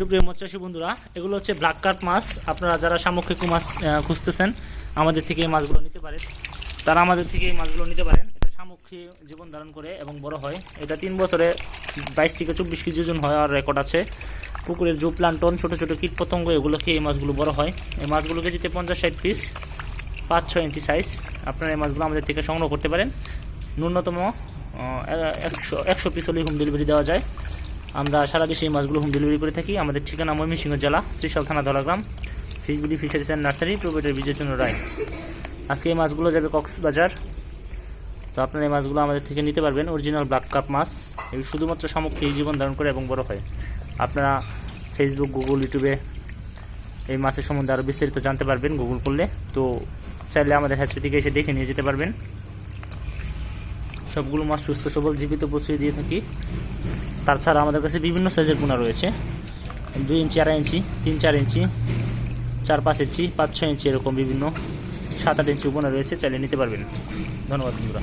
সুপ্রিয় মৎস্যসী বন্ধুরা, এগুলো হচ্ছে ব্ল্যাক কার্প মাছ। আপনারা যারা সামুদ্রিক মাছ খুঁজতেছেন, আমাদের থেকে এই মাছগুলো নিতে পারেন। তারা আমাদের থেকে এই মাছগুলো নিতে পারেন। এটা সামুদ্রিক জীবন ধারণ করে এবং বড় হয়। এটা তিন বছরে বাইশ থেকে চব্বিশ কেজি ওজন হয় আর রেকর্ড আছে। পুকুরের জু প্লান্টন, ছোটো ছোটো কীট পতঙ্গ এগুলো খেয়ে এই মাছগুলো বড় হয়। এই মাছগুলো কেজিতে পঞ্চাশ ষাট পিস পাঁচ ছয় ইঞ্চি সাইজ আপনারা এই মাছগুলো আমাদের থেকে সংগ্রহ করতে পারেন। ন্যূনতম একশো একশো পিস হলেই হোম ডেলিভারি দেওয়া যায়। আমরা সারা দেশে এই মাছগুলো হোম ডেলিভারি করে থাকি। আমাদের ঠিকানা ময়মনসিংহ জেলা, ত্রিশাল থানা, Dhalagram. ফিশগুলি fisheries and nursery provider Bijoychandra Roy. আজকে এই মাছগুলো যাবে কক্সবাজার। তো আপনারা এই মাছগুলো আমাদের থেকে নিতে পারবেন। অরিজিনাল ব্ল্যাক কাপ মাছ। এগুলো শুধুমাত্র সামগ্রিক জীবন ধারণ করে এবং বড় হয়। আপনারা ফেসবুক গুগল ইউটিউবে এই মাছের সম্বন্ধে আরও বিস্তারিত জানতে পারবেন গুগল করলে। তো চাইলে আমাদের হ্যাচরি থেকে এসে দেখে নিয়ে যেতে পারবেন। সবগুলো মাছ সুস্থ, সবল, জীবিত প্রশ্রয় দিয়ে থাকি। তাছাড়া আমাদের কাছে বিভিন্ন সাইজের পোনা রয়েছে। দুই ইঞ্চি, আড়াই ইঞ্চি, তিন, চার ইঞ্চি, চার, পাঁচ ইঞ্চি, পাঁচ, ছয় ইঞ্চি এরকম বিভিন্ন সাত, আট ইঞ্চি পোনা রয়েছে। চাইলে নিতে পারবেন। ধন্যবাদ বন্ধুরা।